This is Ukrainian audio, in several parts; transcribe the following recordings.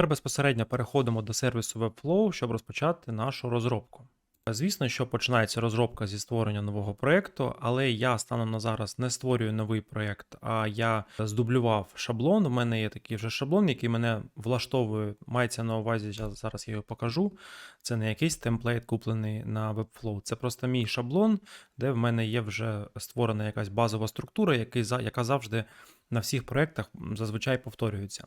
Тепер безпосередньо переходимо до сервісу Webflow, щоб розпочати нашу розробку. Звісно, що починається розробка зі створення нового проєкту, але я станом на зараз не створюю новий проєкт, а я здублював шаблон. У мене є такий вже шаблон, який мене влаштовує, мається на увазі, я зараз його покажу. Це не якийсь темплейт, куплений на Webflow, це просто мій шаблон, де в мене є вже створена якась базова структура, яка завжди на всіх проєктах зазвичай повторюється.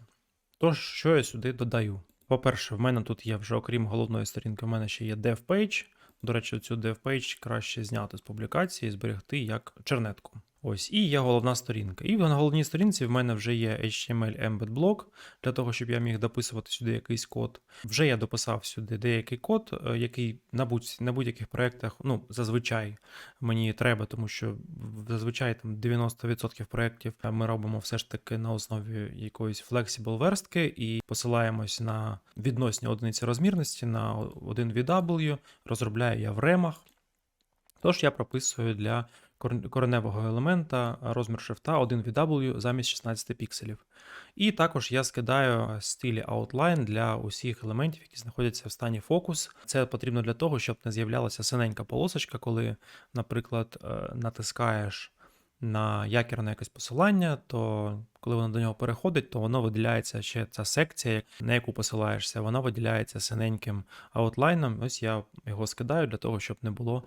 Тож, що я сюди додаю? По-перше, в мене тут є вже, окрім головної сторінки, в мене ще є DevPage. До речі, цю dev-page краще зняти з публікації і зберегти як чернетку. Ось, і є головна сторінка. І на головній сторінці в мене вже є HTML embed блок для того, щоб я міг дописувати сюди якийсь код. Вже я дописав сюди деякий код, е, який на, будь, на будь-яких проєктах, ну, зазвичай мені треба, тому що зазвичай там 90% проєктів ми робимо все ж таки на основі якоїсь flexible верстки і посилаємось на відносні одиниці розмірності на 1VW, розробляю я в ремах. Тож я прописую для кореневого елемента розмір шрифта 1VW замість 16 пікселів. І також я скидаю стилі outline для усіх елементів, які знаходяться в стані фокус. Це потрібно для того, щоб не з'являлася синенька полосочка, коли, наприклад, е, натискаєш на якір на якесь посилання, то коли воно до нього переходить, то воно виділяється ще ця секція, на яку посилаєшся, вона виділяється синеньким аутлайном. Ось я його скидаю для того, щоб не було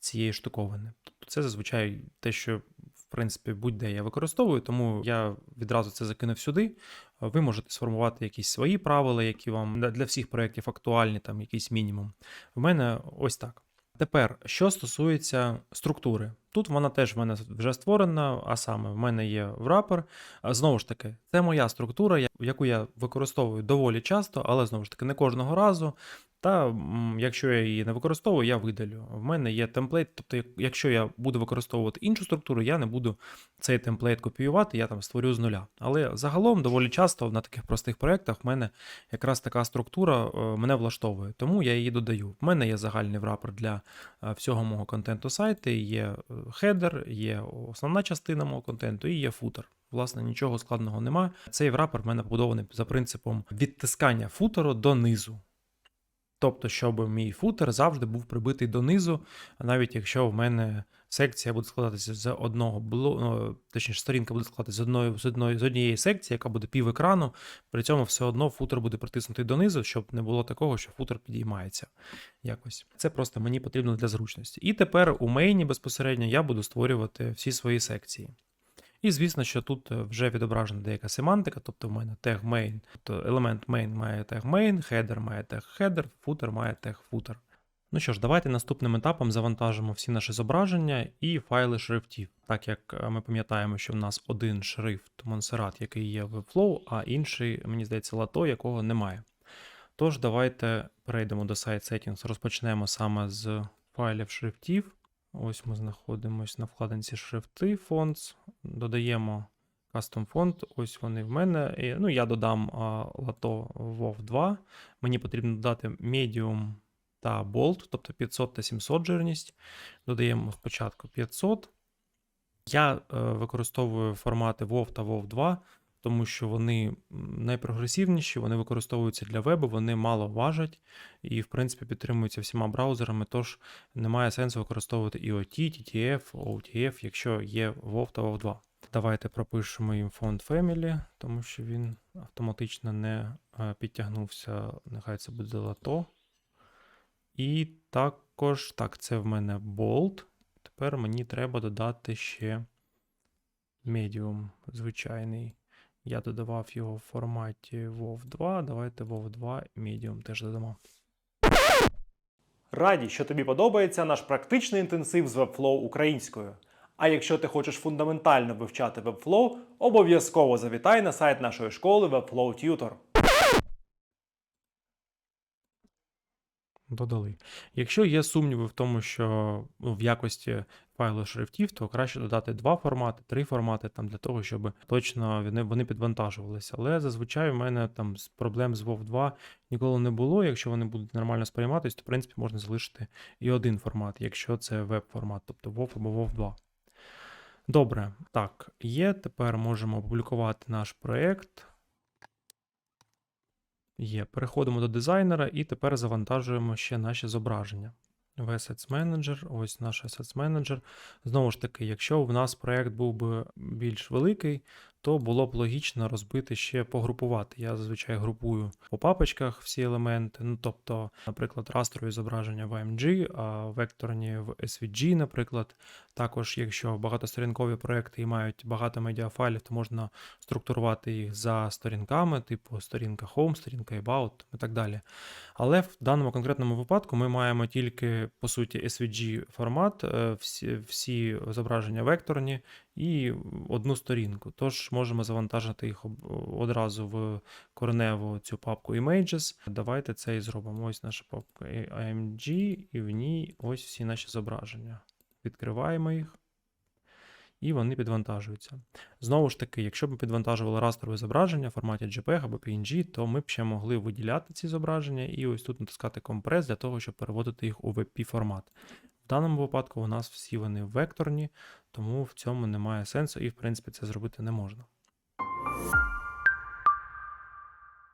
цієї штуковини. Це зазвичай те, що в принципі будь-де я використовую, тому я відразу це закинув сюди. Ви можете сформувати якісь свої правила, які вам для всіх проєктів актуальні, там якийсь мінімум. В мене ось так. Тепер, що стосується структури, тут вона теж в мене вже створена, а саме в мене є. А Знову ж таки, це моя структура, яку я використовую доволі часто, але знову ж таки не кожного разу. Та якщо я її не використовую, я видалю. В мене є темплейт, тобто, якщо я буду використовувати іншу структуру, я не буду цей темплейт копіювати, я там створю з нуля. Але загалом доволі часто на таких простих проєктах в мене якраз така структура е, мене влаштовує, тому я її додаю. В мене є загальний врапер для е, всього мого контенту сайту, є е, хедер, є основна частина мого контенту і є футер. Власне, нічого складного нема. Цей врапер в мене побудований за принципом відтискання футеру донизу. Тобто, щоб мій футер завжди був прибитий донизу, навіть якщо в мене секція буде складатися з одного бло... ну, точніше, сторінка буде складатися з одної, з одної з однієї секції, яка буде пів екрану. При цьому все одно футер буде притиснутий донизу, щоб не було такого, що футер підіймається якось. Це просто мені потрібно для зручності. І тепер у мейні безпосередньо я буду створювати всі свої секції. І звісно, що тут е, вже відображена деяка семантика, тобто в мене тег main, тобто елемент main має тег main, header має тег header, footer має тег footer. Ну що ж, давайте наступним етапом завантажимо всі наші зображення і файли шрифтів, так як е, ми пам'ятаємо, що в нас один шрифт Montserrat, який є в Webflow, а інший, мені здається, Lato, якого немає. Тож, давайте перейдемо до Site Settings, розпочнемо саме з файлів шрифтів. Ось ми знаходимося на вкладинці шрифти Fonts, додаємо Custom Font, ось вони в мене. Ну, я додам Lato WoW 2. Мені потрібно додати Medium та Bold, тобто 500 та 700 жирність. Додаємо спочатку 500. Я е, використовую формати WoW та WoW 2, тому що вони найпрогресивніші, вони використовуються для вебу, вони мало важать і, в принципі, підтримуються всіма браузерами, тож немає сенсу використовувати IoT, TTF, OTF, якщо є WoW та WoW 2. Давайте пропишемо їм фонд Family, тому що він автоматично не е, підтягнувся. Нехай це буде лато. І також, так, це в мене Bold. Тепер мені треба додати ще Medium звичайний. Я додавав його в форматі WoW 2. Давайте WoW 2 Medium теж додамо. Раді, що тобі подобається наш практичний інтенсив з Webflow українською. А якщо ти хочеш фундаментально вивчати Webflow, обов'язково завітай на сайт нашої школи Webflow Tutor. Додали. Якщо є сумніви в тому, що ну, в якості файлу шрифтів, то краще додати два формати, три формати там для того, щоб точно вони, вони підвантажувалися. Але зазвичай в мене там проблем з WoW 2 ніколи не було. Якщо вони будуть нормально сприйматися, то в принципі можна залишити і один формат, якщо це веб-формат, тобто WoW або WoW 2. Добре, так, є. Тепер можемо опублікувати наш проєкт. Є. Переходимо до дизайнера і тепер завантажуємо ще наші зображення. В Assets Manager, ось наш Assets Manager. Знову ж таки, якщо в нас проєкт був би більш великий, то було б логічно розбити ще погрупувати. Я зазвичай групую по папочках всі елементи. Ну, тобто, наприклад, растрові зображення в AMG, а векторні в SVG, наприклад. Також, якщо багатосторінкові проекти і мають багато медіафайлів, то можна структурувати їх за сторінками, типу сторінка Home, сторінка About і так далі. Але в даному конкретному випадку ми маємо тільки, по суті, SVG формат, е, всі, всі зображення векторні і одну сторінку. Тож можемо завантажити їх одразу в кореневу цю папку Images. Давайте це і зробимо. Ось наша папка AMG, і в ній ось всі наші зображення. Відкриваємо їх. І вони підвантажуються. Знову ж таки, якщо б ми підвантажували растрове зображення в форматі JPEG або PNG, то ми б ще могли виділяти ці зображення і ось тут натискати компрес для того, щоб переводити їх у WebP формат. Даному випадку у нас всі вони векторні, тому в цьому немає сенсу і, в принципі, це зробити не можна.